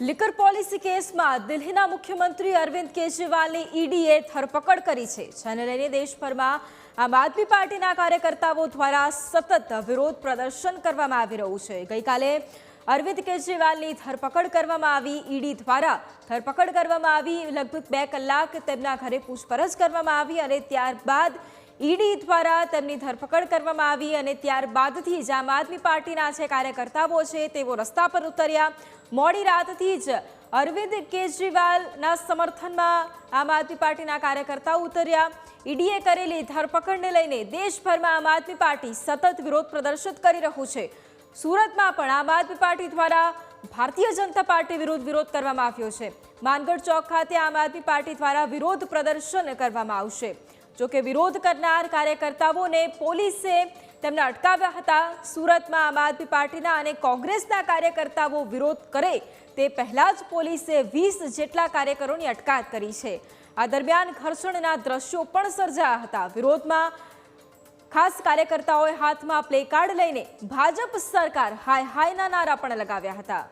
Liquor policy કેસમાં દિલ્હીના મુખ્યમંત્રી અરવિંદ કેજરીવાલની ઈડીએ ધરપકડ કરી છે, જેને લઈને દેશભરમાં આમ આદમી પાર્ટીના કાર્યકર્તાઓ દ્વારા સતત વિરોધ પ્રદર્શન કરવામાં આવી રહ્યું છે. ગઈકાલે અરવિંદ કેજરીવાલની ધરપકડ કરવામાં આવી, ઈડી દ્વારા ધરપકડ કરવામાં આવી, લગભગ બે કલાક તેમના ઘરે પૂછપરછ કરવામાં આવી અને ત્યારબાદ ઈડી દ્વારા તેમની ધરપકડ કરવામાં આવી અને ત્યારબાદથી જ આમ આદમી પાર્ટીના જે કાર્યકર્તાઓ છે તેઓ રસ્તા પર ઉતર્યા. મોડી રાતથી જ અરવિંદ કેજરીવાલના સમર્થનમાં આમ આદમી પાર્ટીના કાર્યકર્તાઓ ઉતર્યા. ઈડીએ કરેલી ધરપકડને લઈને દેશભરમાં આમ આદમી પાર્ટી સતત વિરોધ પ્રદર્શિત કરી રહ્યું છે. સુરતમાં પણ આમ આદમી પાર્ટી દ્વારા ભારતીય જનતા પાર્ટી વિરુદ્ધ વિરોધ કરવામાં આવ્યો છે. માનગઢ ચોક ખાતે આમ આદમી પાર્ટી દ્વારા વિરોધ પ્રદર્શન કરવામાં આવશે. જોકે વિરોધ કરનાર કાર્યકર્તાઓને પોલીસે તેમને અટકાવ્યા હતા. સુરતમાં આમ આદમી પાર્ટીના અને કોંગ્રેસના કાર્યકર્તાઓ વિરોધ કરે તે પહેલા જ પોલીસે વીસ જેટલા કાર્યકરોની અટકાયત કરી છે. આ દરમિયાન ઘર્ષણના દ્રશ્યો પણ સર્જાયા હતા. વિરોધમાં ખાસ કાર્યકર્તાઓએ હાથમાં પ્લેકાર્ડ લઈને ભાજપ સરકાર હાય હાયના નારા પણ લગાવ્યા હતા.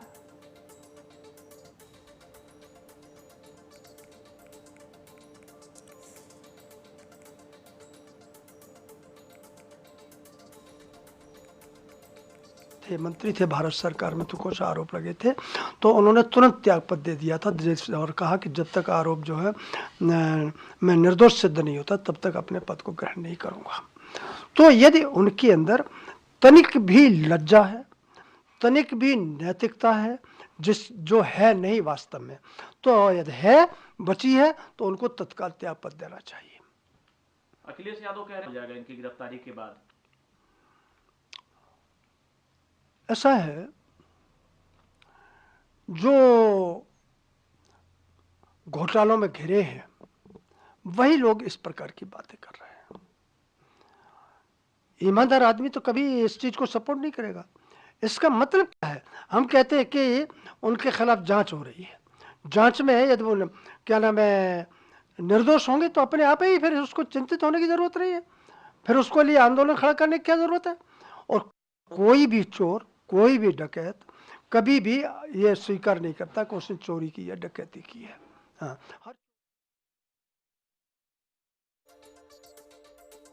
थे, मंत्री थे, भारत सरकार में तो कुछ आरोप लगे थे। तो उन्होंने तुरंत त्यागपत्र दे दिया था और कहा कि जब तक आरोप जो है मैं निर्दोष सिद्ध नहीं होता, तब तक अपने पद को ग्रहण नहीं करूँगा। तो यदि उनके अंदर तनिक भी लज्जा है, तनिक भी नैतिकता है, जिस, जो है नहीं वास्तव में तो यदि है, बची है तो उनको तत्काल त्यागपत्र देना चाहिए। अखिलेश यादव कह रहे हैं इनकी गिरफ्तारी के बाद। ऐसा है, जो घोटालों में घिरे हैं, वही लोग इस प्रकार की बातें कर रहे हैं। ईमानदार आदमी तो कभी इस चीज़ को सपोर्ट नहीं करेगा। इसका मतलब क्या है? हम कहते हैं कि उनके खिलाफ जाँच हो रही है। जाँच में यदि वो क्या नाम है, निर्दोष होंगे तो अपने आप ही फिर उसको चिंतित होने की ज़रूरत नहीं है। फिर उसको लिए आंदोलन खड़ा करने की क्या ज़रूरत है? और कोई भी चोर कोई भी डकैत कभी भी ये स्वीकार नहीं करता कि उसने चोरी की है डकैती की है हाँ हर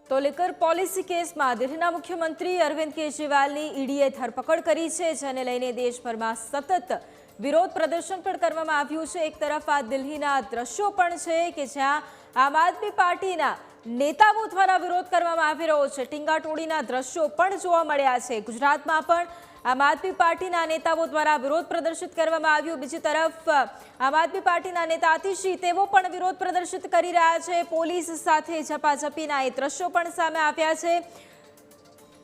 તો લિકર પોલિસી કેસમાં દિલ્હીના મુખ્યમંત્રી અરવિંદ કેજરીવાલની ઈડીએ ધરપકડ કરી છે જેને લઈને દેશભરમાં સતત વિરોધ પ્રદર્શન પણ કરવામાં આવ્યું છે એક તરફ આ દિલ્હીના દ્રશ્યો પણ છે કે જ્યાં આમ આદમી પાર્ટીના નેતાઓ દ્વારા વિરોધ કરવામાં આવી રહ્યો છે ટીંગાટોળીના દ્રશ્યો પણ જોવા મળ્યા છે ગુજરાતમાં પણ આમ આદમી પાર્ટીના નેતાઓ દ્વારા વિરોધ પ્રદર્શિત કરવામાં આવ્યું. બીજી તરફ, આમ આદમી પાર્ટીના નેતા અતિશી તેઓ પણ વિરોધ પ્રદર્શિત કરી રહ્યા છે. પોલીસ સાથે ઝપાઝપીના એ દ્રશ્યો પણ સામે આવ્યા છે.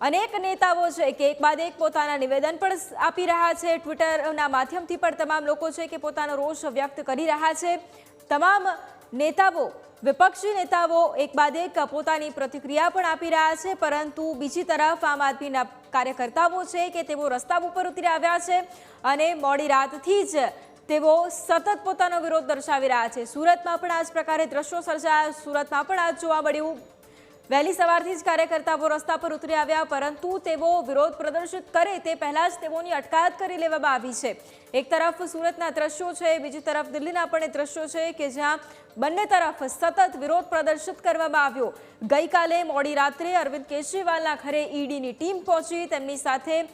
અનેક નેતાઓ છે કે એક બાદ એક પોતાના નિવેદન પણ આપી રહ્યા છે. ટ્વિટરના માધ્યમથી પણ તમામ લોકો છે કે પોતાનો રોષ વ્યક્ત કરી રહ્યા છે. તમામ નેતાઓ, વિપક્ષી નેતાઓ એક બાદ એક પોતાની પ્રતિક્રિયા પણ આપી રહ્યા છે, પરંતુ બીજી તરફ આમ આદમીના કાર્યકર્તાઓ છે કે તેઓ રસ્તા ઉપર ઉતરી આવ્યા છે અને મોડી રાતથી જ તેઓ સતત પોતાનો વિરોધ દર્શાવી રહ્યા છે. સુરતમાં પણ આ જ પ્રકારે દ્રશ્યો સર્જાયા. સુરતમાં પણ આજ જોવા મળ્યું વહેલી સવારથી જ કાર્યકર્તાઓ રસ્તા પર ઉતરી આવ્યા, પરંતુ તેઓ વિરોધ પ્રદર્શિત કરે તે પહેલા જ તેઓની અટકાયત કરી લેવામાં આવી છે. એક તરફ સુરતના દ્રશ્યો છે, બીજી તરફ દિલ્હીના પણ એ દ્રશ્યો છે કે જ્યાં બંને તરફ સતત વિરોધ પ્રદર્શિત કરવામાં આવ્યો. ગઈકાલે મોડી રાત્રે અરવિંદ કેજરીવાલના ઘરે ઈડીની ટીમ પહોંચી, તેમની સાથે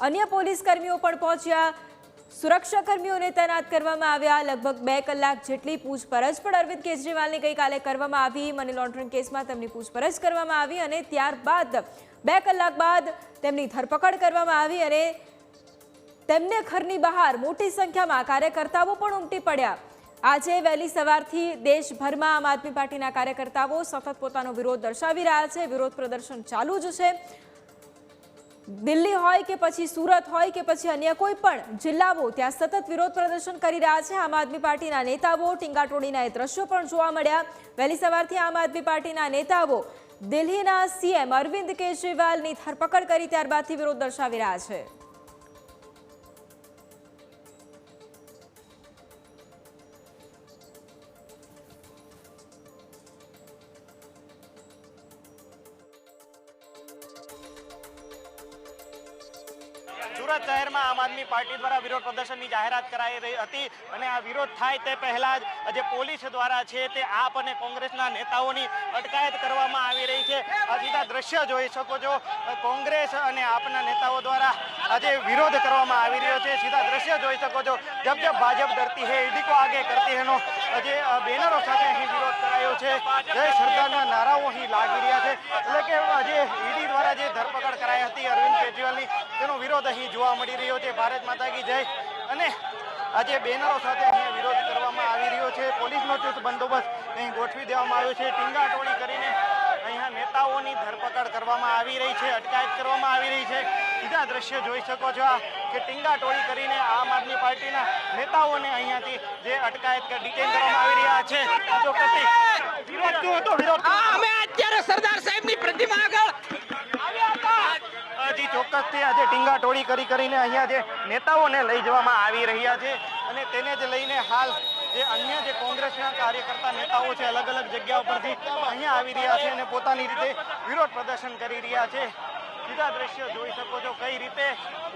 અન્ય પોલીસ કર્મીઓ પણ પહોંચ્યા. સુરક્ષા કર્મીઓને તૈનાત કરવામાં આવ્યા. લગભગ બે કલાક જેટલી પૂછપરછ પણ અરવિંદ કેજરીવાલની ગઈકાલે કરવામાં આવી. મની લોન્ડરિંગ કેસમાં તેમની પૂછપરછ કરવામાં આવી અને ત્યારબાદ બે કલાક બાદ તેમની ધરપકડ કરવામાં આવી અને તેમને ઘરની બહાર મોટી સંખ્યામાં કાર્યકર્તાઓ પણ ઉમટી પડ્યા. આજે વહેલી સવારથી દેશભરમાં આમ આદમી પાર્ટીના કાર્યકર્તાઓ સતત પોતાનો વિરોધ દર્શાવી રહ્યા છે. વિરોધ પ્રદર્શન ચાલુ જ છે. દિલ્હી હોય કે પછી સુરત હોય કે પછી અન્ય કોઈ પણ જિલ્લાઓ, ત્યાં સતત વિરોધ પ્રદર્શન કરી રહ્યા છે. આમ આદમી પાર્ટીના નેતાઓ ટીંગાટોળીના એ દ્રશ્યો પણ જોવા મળ્યા. વહેલી સવારથી આમ આદમી પાર્ટીના નેતાઓ દિલ્હીના સીએમ અરવિંદ કેજરીવાલની ધરપકડ કરી ત્યારબાદથી વિરોધ દર્શાવી રહ્યા છે. સુરત શહેરમાં આમ આદમી પાર્ટી દ્વારા વિરોધ પ્રદર્શનની જાહેરાત કરાઈ રહી હતી અને આ વિરોધ થાય તે પહેલાં જ જે પોલીસ દ્વારા છે તે આપ અને કોંગ્રેસના નેતાઓની અટકાયત કરવામાં આવી રહી છે. આ સીધા દ્રશ્ય જોઈ શકો છો. કોંગ્રેસ અને આપના નેતાઓ દ્વારા આજે વિરોધ કરવામાં આવી રહ્યો છે. સીધા દ્રશ્ય જોઈ શકો છો. જબ જબ ભાજપ ડરતી હે ઈડી કો આગે કરતી હેનો જે બેનરો સાથે અહીં વિરોધ કરાયો છે. જય સરદારના નારાઓ અહીં લાગી રહ્યા છે. એટલે કે આજે ઈડી દ્વારા જે ધરપકડ કરાઈ હતી અરવિંદ કેજરીવાલની, તેનો વિરોધ અહીં જોવા મળી રહ્યો છે. ભારત માતા કી જય. અને આજે બેનરો સાથે અહીંયા વિરોધ કરવામાં આવી રહ્યો છે. પોલીસનો ચુસ્ત બંદોબસ્ત અહીં ગોઠવી દેવામાં આવ્યો છે. ટીંગાટોળી કરીને અહીંયા નેતાઓની ધરપકડ કરવામાં આવી રહી છે. અટકાયત કરવામાં આવી રહી છે. સીધા દ્રશ્ય જોઈ શકો છો કે ટીંગા ટોળી કરીને આમ આદમી પાર્ટીના નેતાઓને અહીંયાથી જે અટકાયત ડિટેન કરવામાં આવી રહ્યા છે. ચોક્કસથી વિરોધ શું હતો? વિરોધ અમે અત્યારે સરદાર સાહેબની પ્રતિમા આગળ આવ્યા ચોક્કસથી આજે ટીંગાટોળી કરી કરીને અહીંયા જે નેતાઓને લઈ જવામાં આવી રહ્યા છે અને તેને જ લઈને હાલ જે અન્ય જે કોંગ્રેસના કાર્યકર્તા નેતાઓ છે અલગ અલગ જગ્યાઓ પરથી અહીંયા આવી રહ્યા છે અને પોતાની રીતે વિરોધ પ્રદર્શન કરી રહ્યા છે. સીધા દ્રશ્યો જોઈ શકો છો કઈ રીતે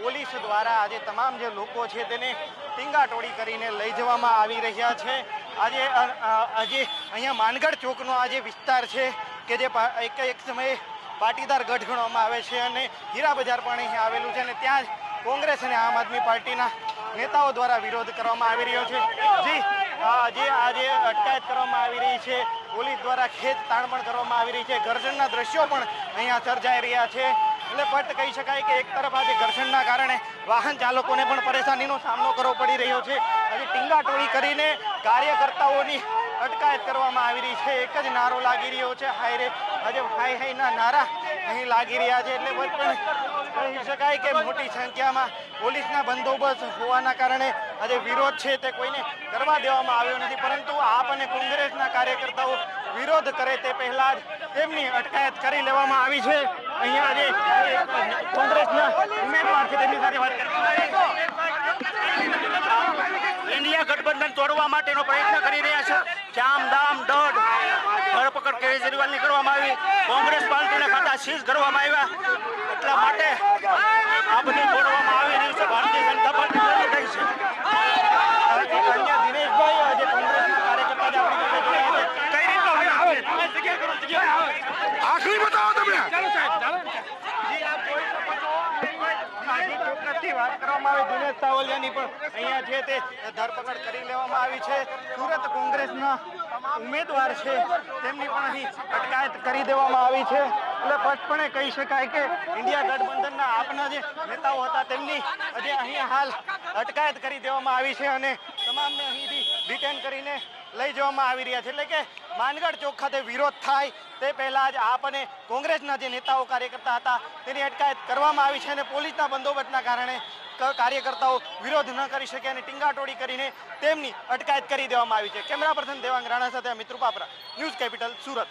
પોલીસ દ્વારા આજે તમામ જે લોકો છે તેને ટીંગાટોળી કરીને લઈ જવામાં આવી રહ્યા છે. આજે આજે અહીંયા માનગઢ ચોકનો આ જે વિસ્તાર છે કે જે એક એક સમયે પાટીદાર ગઢ ગણવામાં આવે છે અને હીરા બજાર પણ અહીં આવેલું છે અને ત્યાં જ કોંગ્રેસ અને આમ આદમી પાર્ટીના નેતાઓ દ્વારા વિરોધ કરવામાં આવી રહ્યો છે. જી જે આજે અટકાયત કરવામાં આવી રહી છે, પોલીસ દ્વારા ખેત તાણ પણ કરવામાં આવી રહી છે. ઘર્ષણના દ્રશ્યો પણ અહીંયા સર્જાઈ રહ્યા છે. એટલે પટ કહી શકાય કે એક તરફ આજે ઘર્ષણના કારણે વાહન ચાલકોને પણ પરેશાનીનો સામનો કરવો પડી રહ્યો છે. આજે ટીંગાટોળી કરીને કાર્યકર્તાઓની અટકાયત કરવામાં આવી રહી છે. એક જ નારો લાગી રહ્યો છે. હાય રે, આજે હાય હાયના નારા અહીં લાગી રહ્યા છે. એટલે પણ કહી શકાય કે મોટી સંખ્યામાં પોલીસના બંદોબસ્ત હોવાના કારણે આજે વિરોધ છે તે કોઈને કરવા દેવામાં આવ્યો નથી. પરંતુ આપ અને કોંગ્રેસના કાર્યકર્તાઓ વિરોધ કરે તે પહેલાં જ તેમની અટકાયત કરી લેવામાં આવી છે. અહીંયા આજે કોંગ્રેસના ઉમેદવાર છે, તેમની સાથે વાત કરી ઇન્ડિયા ગઠબંધન તોડવા માટેનો પ્રયત્ન કરી રહ્યા છે. જામ દામ દોડ ધરપકડ કેજરીવાલની કરવામાં આવી. કોંગ્રેસ પાર્ટીના ખાતા સીઝ કરવામાં આવ્યા. એટલા માટે આ બધું તોડવામાં આવી રહ્યું છે ભારતીય જનતા પાર્ટી વિરોધ થઈ છે અન્ય દિનેશભાઈ આજે કોંગ્રેસના કાર્યકર્તા જે આપણી સાથે જોડાયા છે કઈ રીતનો વિરોધ છે? આખરી બતાવો તમે જી, આપ જોઈ શકો છો. હજી ચોક્કસથી દિનેશ સાવલિયાની પણ અહીંયા છે તે ધરપકડ કરી લેવામાં આવી છે. સુરત કોંગ્રેસના ઉમેદવાર છે, તેમની પણ અહીં અટકાયત કરી દેવામાં આવી છે. એટલે સ્પષ્ટપણે કહી શકાય કે ઇન્ડિયા ગઠબંધનના આપના જે નેતાઓ હતા, તેમની આજે અહીંયા હાલ અટકાયત કરી દેવામાં આવી છે અને તમામને અહીંથી ડિટેન કરીને લઈ જવામાં આવી રહ્યા છે. એટલે કે માનગઢ ચોક ખાતે વિરોધ થાય, તે પહેલા જ આપ અને કોંગ્રેસના જે નેતાઓ કાર્યકર્તા હતા, તેની અટકાયત કરવામાં આવી છે અને પોલીસના બંદોબસ્તના કારણે કાર્યકર્તાઓ વિરોધ ન કરી શકે અને ટીંગાટોળી કરીને તેમની અટકાયત કરી દેવામાં આવી છે. કેમેરા પર્સન દેવાંગ રાણા સાથે અમિત રૂપાપરા, ન્યૂઝ કેપિટલ સુરત.